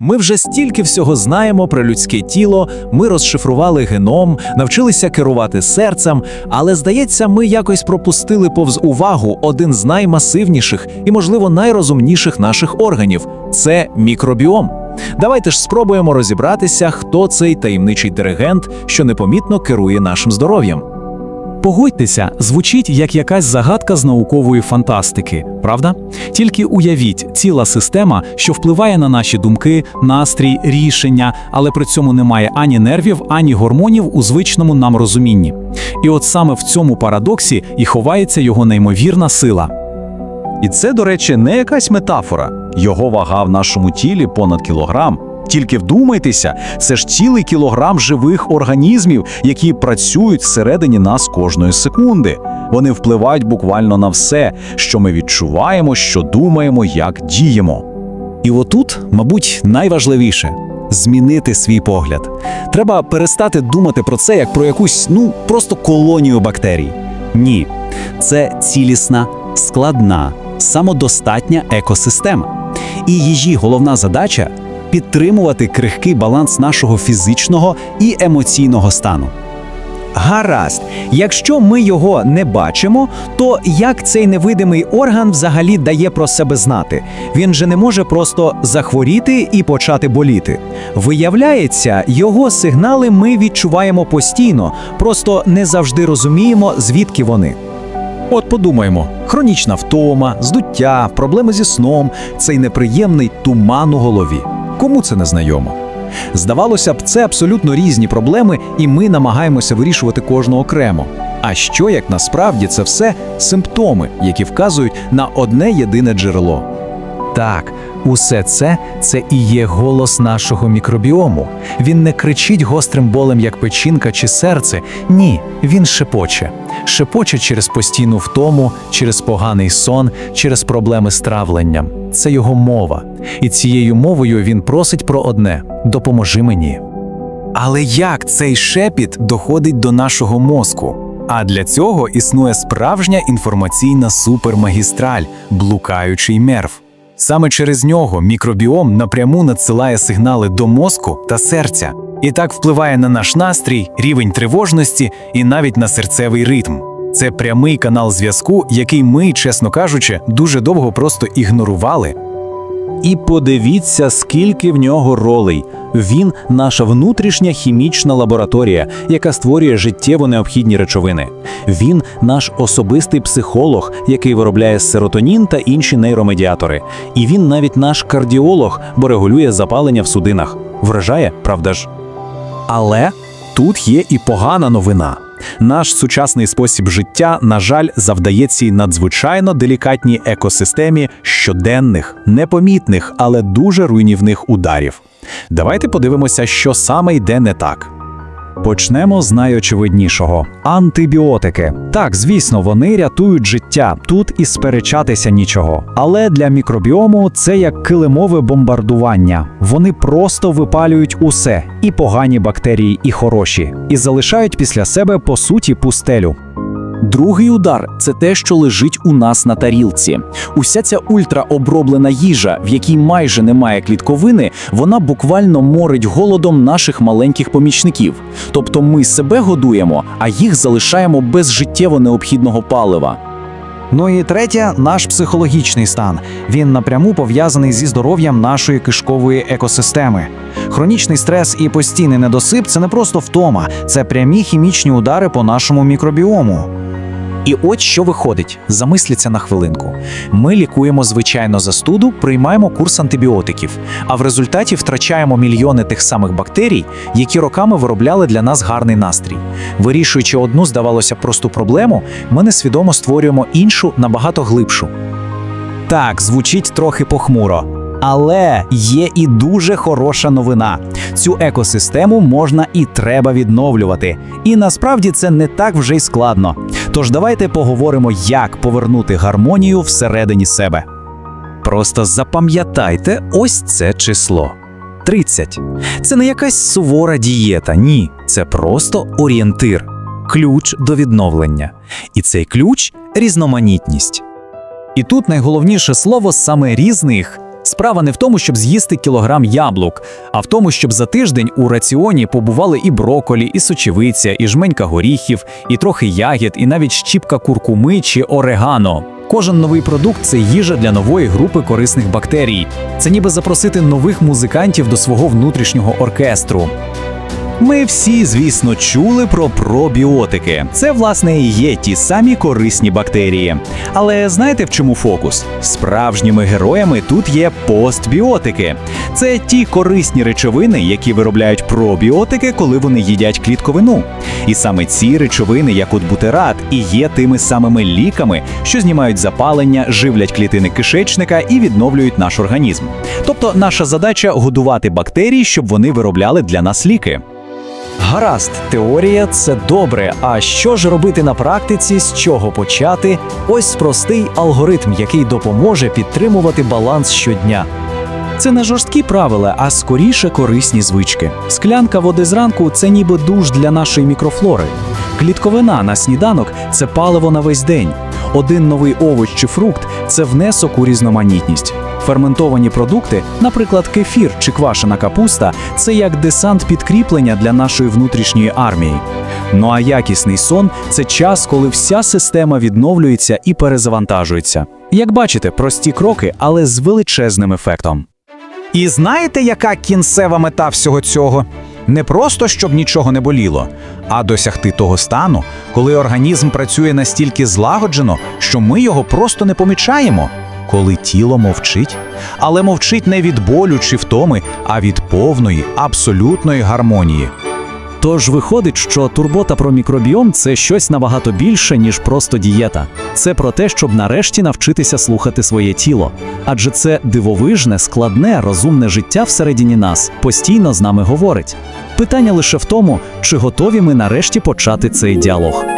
Ми вже стільки всього знаємо про людське тіло, ми розшифрували геном, навчилися керувати серцем, але здається, ми якось пропустили повз увагу один з наймасивніших і, можливо, найрозумніших наших органів це мікробіом. Давайте ж спробуємо розібратися, хто цей таємничий диригент, що непомітно керує нашим здоров'ям. Погодьтеся, звучить як якась загадка з наукової фантастики, правда? Тільки уявіть, ціла система, що впливає на наші думки, настрій, рішення, але при цьому немає ані нервів, ані гормонів у звичному нам розумінні. І от саме в цьому парадоксі і ховається його неймовірна сила. І це, до речі, не якась метафора. Його вага в нашому тілі понад кілограм. Тільки вдумайтеся, це ж цілий кілограм живих організмів, які працюють всередині нас кожної секунди. Вони впливають буквально на все, що ми відчуваємо, що думаємо, як діємо. І отут, мабуть, найважливіше змінити свій погляд. Треба перестати думати про це як про якусь, ну, просто колонію бактерій. Ні, це цілісна, складна, самодостатня екосистема. І її головна задача підтримувати крихкий баланс нашого фізичного і емоційного стану. Гаразд, якщо ми його не бачимо, то як цей невидимий орган взагалі дає про себе знати? Він же не може просто захворіти і почати боліти. Виявляється, його сигнали ми відчуваємо постійно, просто не завжди розуміємо, звідки вони. От подумаймо: хронічна втома, здуття, проблеми зі сном, цей неприємний туман у голові. Кому це не знайомо? Здавалося б, це абсолютно різні проблеми, і ми намагаємося вирішувати кожну окремо. А що як насправді це все симптоми, які вказують на одне єдине джерело? Так, усе це це і є голос нашого мікробіому. Він не кричить гострим болем, як печінка чи серце. Ні, він шепоче. Шепоче через постійну втому, через поганий сон, через проблеми з травленням. Це його мова. І цією мовою він просить про одне: допоможи мені. Але як цей шепіт доходить до нашого мозку? А для цього існує справжня інформаційна супермагістраль, блукаючий мерв. Саме через нього мікробіом напряму надсилає сигнали до мозку та серця, і так впливає на наш настрій, рівень тривожності і навіть на серцевий ритм. Це прямий канал зв'язку, який ми, чесно кажучи, дуже довго просто ігнорували. І подивіться, скільки в нього ролей. Він наша внутрішня хімічна лабораторія, яка створює життєво необхідні речовини. Він наш особистий психолог, який виробляє серотонін та інші нейромедіатори. І він навіть наш кардіолог, бо регулює запалення в судинах. Вражає, правда ж? Але тут є і погана новина. Наш сучасний спосіб життя, на жаль, завдає цій надзвичайно делікатній екосистемі щоденних, непомітних, але дуже руйнівних ударів. Давайте подивимося, що саме йде не так. Почнемо з найочевиднішого антибіотики. Так, звісно, вони рятують життя. Тут і сперечатися нічого. Але для мікробіому це як килимове бомбардування. Вони просто випалюють усе, і погані бактерії, і хороші, і залишають після себе по суті пустелю. Другий удар це те, що лежить у нас на тарілці. Уся ця ультраоброблена їжа, в якій майже немає клітковини, вона буквально морить голодом наших маленьких помічників. Тобто ми себе годуємо, а їх залишаємо без життєво необхідного палива. Ну і третє наш психологічний стан. Він напряму пов'язаний зі здоров'ям нашої кишкової екосистеми. Хронічний стрес і постійний недосип це не просто втома, це прямі хімічні удари по нашому мікробіому. І от що виходить, замисліться на хвилинку. Ми лікуємо звичайно застуду, приймаємо курс антибіотиків, а в результаті втрачаємо мільйони тих самих бактерій, які роками виробляли для нас гарний настрій. Вирішуючи одну, здавалося, просту проблему, ми несвідомо створюємо іншу набагато глибшу. Так, звучить трохи похмуро. Але є і дуже хороша новина. Цю екосистему можна і треба відновлювати. І насправді це не так вже й складно. Тож давайте поговоримо, як повернути гармонію всередині себе. Просто запам'ятайте ось це число. 30. Це не якась сувора дієта, ні, це просто орієнтир, ключ до відновлення. І цей ключ різноманітність. І тут найголовніше слово саме різних Справа не в тому, щоб з'їсти кілограм яблук, а в тому, щоб за тиждень у раціоні побували і броколі, і сочевиця, і жменька горіхів, і трохи ягід, і навіть щіпка куркуми чи орегано. Кожен новий продукт це їжа для нової групи корисних бактерій. Це ніби запросити нових музикантів до свого внутрішнього оркестру. Ми всі, звісно, чули про пробіотики. Це, власне, і є ті самі корисні бактерії. Але знаєте, в чому фокус? Справжніми героями тут є постбіотики. Це ті корисні речовини, які виробляють пробіотики, коли вони їдять клітковину. І саме ці речовини, як от бутерат, і є тими самими ліками, що знімають запалення, живлять клітини кишечника і відновлюють наш організм. Тобто, наша задача годувати бактерії, щоб вони виробляли для нас ліки. Гаразд, теорія це добре. А що ж робити на практиці, з чого почати? Ось простий алгоритм, який допоможе підтримувати баланс щодня. Це не жорсткі правила, а скоріше корисні звички. Склянка води зранку це ніби душ для нашої мікрофлори. Клітковина на сніданок це паливо на весь день. Один новий овоч чи фрукт це внесок у різноманітність. Ферментовані продукти, наприклад, кефір чи квашена капуста, це як десант підкріплення для нашої внутрішньої армії. Ну а якісний сон це час, коли вся система відновлюється і перезавантажується. Як бачите, прості кроки, але з величезним ефектом. І знаєте, яка кінцева мета всього цього? Не просто щоб нічого не боліло, а досягти того стану, коли організм працює настільки злагоджено, що ми його просто не помічаємо, коли тіло мовчить. Але мовчить не від болю чи втоми, а від повної, абсолютної гармонії. Тож виходить, що турбота про мікробіом це щось набагато більше, ніж просто дієта. Це про те, щоб нарешті навчитися слухати своє тіло. Адже це дивовижне, складне, розумне життя всередині нас постійно з нами говорить. Питання лише в тому, чи готові ми нарешті почати цей діалог.